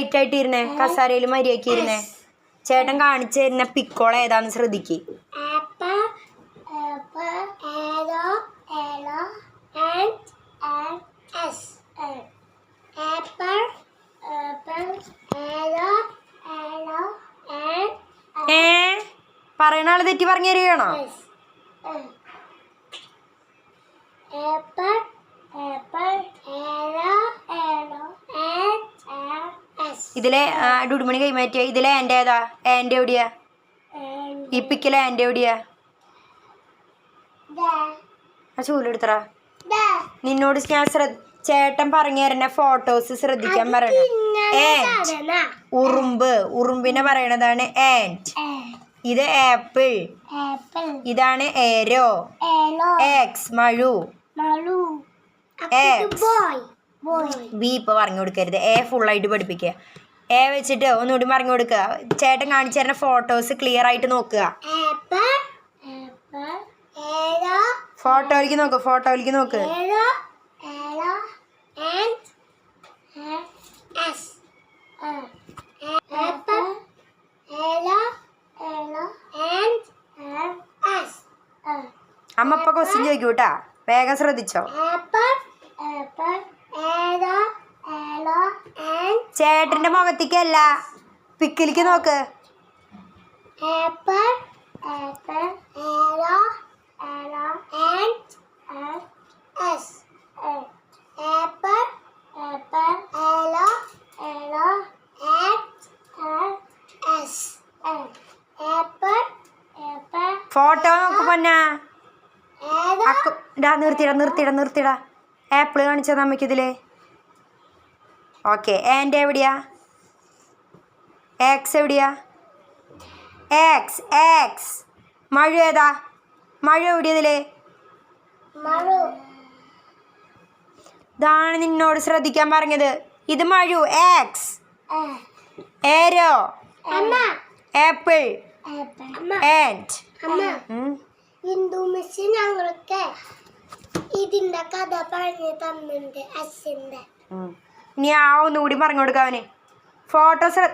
Straight ആയിട്ട് ഇരുന്നേ കസാരയിൽ മര്യാദയ്ക്ക് ഇരുന്നേ ചേട്ടൻ കാണിച്ചു തരുന്ന പിക്കോള ഏതാന്ന് ശ്രദ്ധിക്ക് ഏ? പറയണ ആൾ തെറ്റി പറഞ്ഞു തരികയാണോ S. Uh, apple, apple, arrow, arrow, and, and, S. ഇതിലെ ഡുഡുമണി കൈമാറ്റിയ ഇതിലെ എന്റെ ഏതാ? എന്റെ എവിടെയാ? ഇപ്പിക്കലെ ഈ പിക്കിലെ എന്റെ എവിടെയാ? the, ആ ചൂലെടുത്തറ നിന്നോട് ഞാൻ ശ്രദ്ധ ചേട്ടൻ പറഞ്ഞു തരുന്ന ഫോട്ടോസ് ശ്രദ്ധിക്കാൻ പറയണ. ആൻഡ്. ഉറുമ്പ്. ഉറുമ്പിനെ പറയണതാണ് ആൻഡ് ഇത് ആപ്പിൾ. ഇതാണ് ഏരോ. എക്സ് മഴു. ബി ഇപ്പൊ പറഞ്ഞു കൊടുക്കരുത്. എ ഫുള്ളായിട്ട് പഠിപ്പിക്കുക. എ വെച്ചിട്ട് ഒന്നുകൂടി പറഞ്ഞു കൊടുക്കുക. ചേട്ടൻ കാണിച്ചു തരുന്ന ഫോട്ടോസ് ക്ലിയർ ആയിട്ട് നോക്കുക. ഫോട്ടോയിലേക്ക് നോക്ക് ഫോട്ടോയിലേക്ക് നോക്ക്. അമ്മ ഇപ്പൊ ക്വസ്റ്റ്യൻ ചോദിക്കൂട്ടാ. വേഗം ശ്രദ്ധിച്ചോ. ചേട്ടന്റെ മുഖത്തേക്കല്ല പിക്കിലേക്ക് നോക്ക് Apple, apple, arrow, arrow, and, and, S. Uh, apple, apple, arrow, arrow, and, and, S. Uh, apple, apple, photo നോക്ക് പൊന്നാ അക്കു ഡാ നിർത്തിടാ നിർത്തിടാ നിർത്തിടാ ആപ്പിൾ കാണിച്ചത് അമ്മയ്ക്ക് ഇതിൽ ഓക്കെ. ആൻഡ് എവിടെയാ? എക്സ് എവിടെയാ? എക്സ് എക്സ് മഴ ഏതാ? മഴ എവിടെയാ ഇതിൽ? maru, ഇതാണ് നിന്നോട് ശ്രദ്ധിക്കാൻ പറഞ്ഞത്. ഇത് മഴു. Axe arrow? ആപ്പിൾ. ആൻഡ് ഹിന്ദു മിസ് ഞങ്ങൾക്ക് ഇതിന്റെ കഥ പറഞ്ഞു തന്നിട്ടുണ്ട് അച്ഛന്റെ ഇനി ആ ഒന്നുകൂടി പറഞ്ഞു കൊടുക്കാവനെ ഫോട്ടോസ്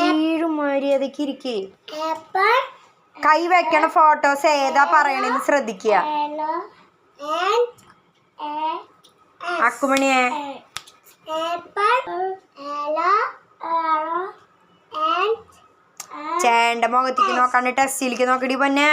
ഏഴു മര്യാദയ്ക്ക് ഇരിക്കേ. കൈ വെക്കണ ഫോട്ടോസ് ഏതാ പറയണെന്ന് ശ്രദ്ധിക്കുക അക്കുമണിയെ. ചേണ്ട മുഖത്തേക്ക് നോക്കാണ്ട് ടെസ്റ്റിലേക്ക് നോക്കടി പൊന്നെ.